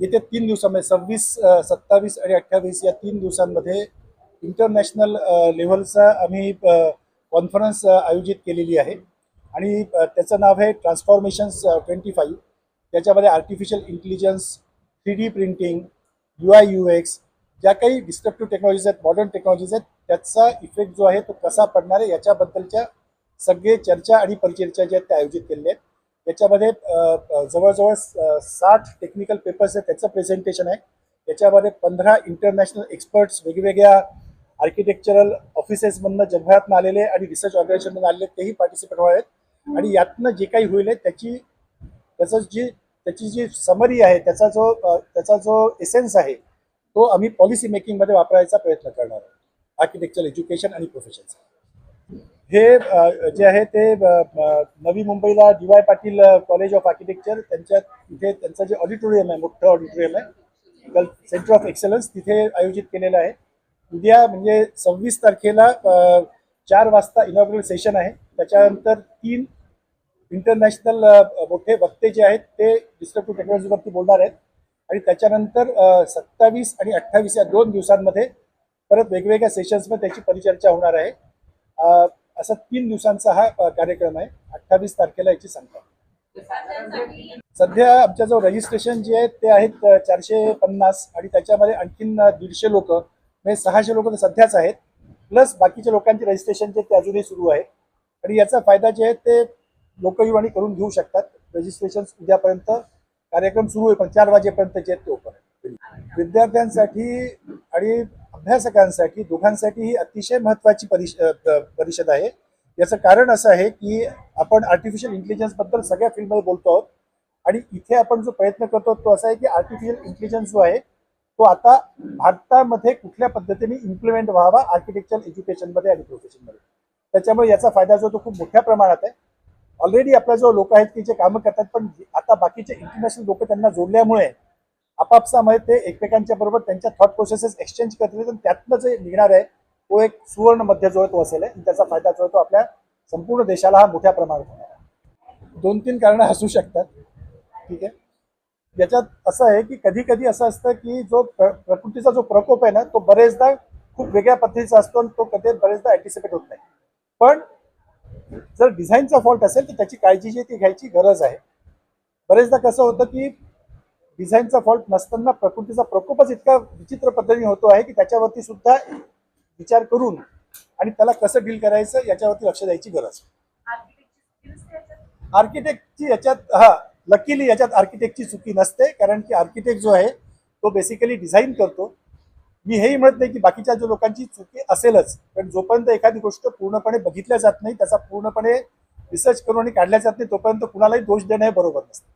येत्या तीन दिवसामध्ये सव्वीस सत्तावीस आणि अठ्ठावीस या तीन दिवसांमध्ये इंटरनॅशनल लेवलचा आम्ही कॉन्फरन्स आयोजित केलेली आहे. आणि त्याचं नाव आहे ट्रान्सफॉर्मेशन्स ट्वेंटी फाईव्ह त्याच्यामध्ये artificial intelligence three D printing U I U X ज्या काही डिस्ट्रक्टिव्ह टेक्नॉलॉजीज आहेत मॉडर्न टेक्नॉलॉजीज आहेत त्याचा इफेक्ट जो आहे तो कसा पडणार आहे याच्याबद्दलच्या सगळे चर्चा आणि परिचर्चा ज्या आहेत त्या आयोजित केलेल्या आहेत. याच्यामध्ये जवळजवळ साठ टेक्निकल पेपर्स आहेत त्याचं प्रेझेंटेशन आहे. त्याच्यामध्ये पंधरा इंटरनॅशनल एक्सपर्ट्स वेगवेगळ्या आर्किटेक्चरल ऑफिसेसमधनं जगभरातनं आलेले आणि रिसर्च ऑर्गनायझेशनमधून आलेले तेही पार्टिसिपेट होणार आहेत. आणि यातनं जे काही होईल आहे त्याची त्याचं जी त्याची जी समरी आहे त्याचा जो त्याचा जो एसेन्स आहे तो आम्ही पॉलिसी मेकिंगमध्ये वापरायचा प्रयत्न करणार आहोत. आर्किटेक्चर एज्युकेशन आणि प्रोफेशनचं हे जे आहे ते नवी मुंबईला D Y Patil college of architecture त्यांच्या तिथे त्यांचं जे ऑडिटोरियम आहे मोठं ऑडिटोरियम आहे सेंटर ऑफ एक्सलन्स तिथे आयोजित केलेलं आहे. उद्या म्हणजे सव्वीस तारखेला चार वाजता इनॉग्रल सेशन आहे. त्याच्यानंतर तीन इंटरनॅशनल मोठे वक्ते जे आहेत ते डिस्ट्रक्टिव्ह टेक्नॉलॉजीवरती बोलणार आहेत. आणि त्याच्यानंतर सत्तावीस आणि अठ्ठावीस या दोन दिवसांमध्ये परत वेगवेगळ्या सेशन्समध्ये त्याची परिचर्चा होणार आहे. असा तीन दिवसांचा हा कार्यक्रम आहे. अठ्ठावीस तारखेला याची संख्या. सध्या आमच्या रजिस्ट्रेशन जे आहे ते आहेत चारशे पन्नास आणि त्याच्यामध्ये आणखीन दीडशे लोक म्हणजे सहाशे लोक तर सध्याच आहेत. प्लस बाकीच्या लोकांचे रजिस्ट्रेशन जे ते अजूनही सुरू आहे. आणि याचा फायदा जे आहे ते लोकयुवाणी करून घेऊ शकतात. रजिस्ट्रेशन उद्यापर्यंत कार्यक्रम सुरू आहे पण चार वाजेपर्यंत जे आहेत ते ओपन आहे विद्यार्थ्यांसाठी आणि अभ्यासकांसाठी दोघांसाठी ही अतिशय महत्त्वाची परिष परिषद आहे. याचं कारण असं आहे की आपण आर्टिफिशियल इंटेलिजन्सबद्दल सगळ्या फील्डमध्ये बोलतो आहोत. आणि इथे आपण जो प्रयत्न करतो तो असा आहे की आर्टिफिशियल इंटेलिजन्स जो आहे तो आता भारतामध्ये कुठल्या पद्धतीने इम्प्लिमेंट व्हावा आर्किटेक्चर एज्युकेशनमध्ये आणि प्रोफेशनमध्ये त्याच्यामुळे याचा फायदा जो तो खूप मोठ्या प्रमाणात आहे. ऑलरेडी आपला जो लोक आहेत की जे कामं करतात पण आता बाकीचे इंटरनॅशनल लोक त्यांना जोडल्यामुळे आपापसामध्ये ते एकमेकांच्या बरोबर त्यांच्या थॉट प्रोसेसेस एक्सचेंज करतील आणि त्यातनं जे निघणार आहे तो एक सुवर्ण मध्य जो आहे. तो असेल आहे आणि त्याचा फायदा जो आहे तो आपल्या संपूर्ण देशाला हा मोठ्या प्रमाणात होणार आहे. दोन तीन कारणं असू शकतात. ठीक आहे? याच्यात असं आहे की कधी कधी असं असतं की जो प्र- प्रकृतीचा जो प्रकोप आहे ना तो बरेचदा खूप वेगळ्या पद्धतीचा असतो आणि तो कधी बरेचदा अँटिसिपेट होत नाही. पण जर डिझाईनचा फॉल्ट असेल तर त्याची काळजी जी आहे ती घ्यायची गरज आहे. बरेचदा कसं होतं की डिझाईनचा फॉल्ट नसताना प्रकृतीचा प्रकोपच इतका विचित्र पद्धतीने होतो आहे की त्याच्यावरती सुद्धा विचार करून आणि त्याला कसं डील करायचं याच्यावरती लक्ष द्यायची गरज. आर्किटेक्टची याच्यात हा लकीली याच्यात आर्किटेक्टची चुकी नसते कारण की आर्किटेक्ट जो आहे तो बेसिकली डिझाईन करतो. मी हेही म्हणत नाही की बाकीच्या जो लोकांची चुकी असेलच पण जोपर्यंत एखादी गोष्ट पूर्णपणे बघितल्या जात नाही त्याचा पूर्णपणे रिसर्च करून आणि काढल्या जात नाही तोपर्यंत कुणालाही दोष देणं हे बरोबर नसतं.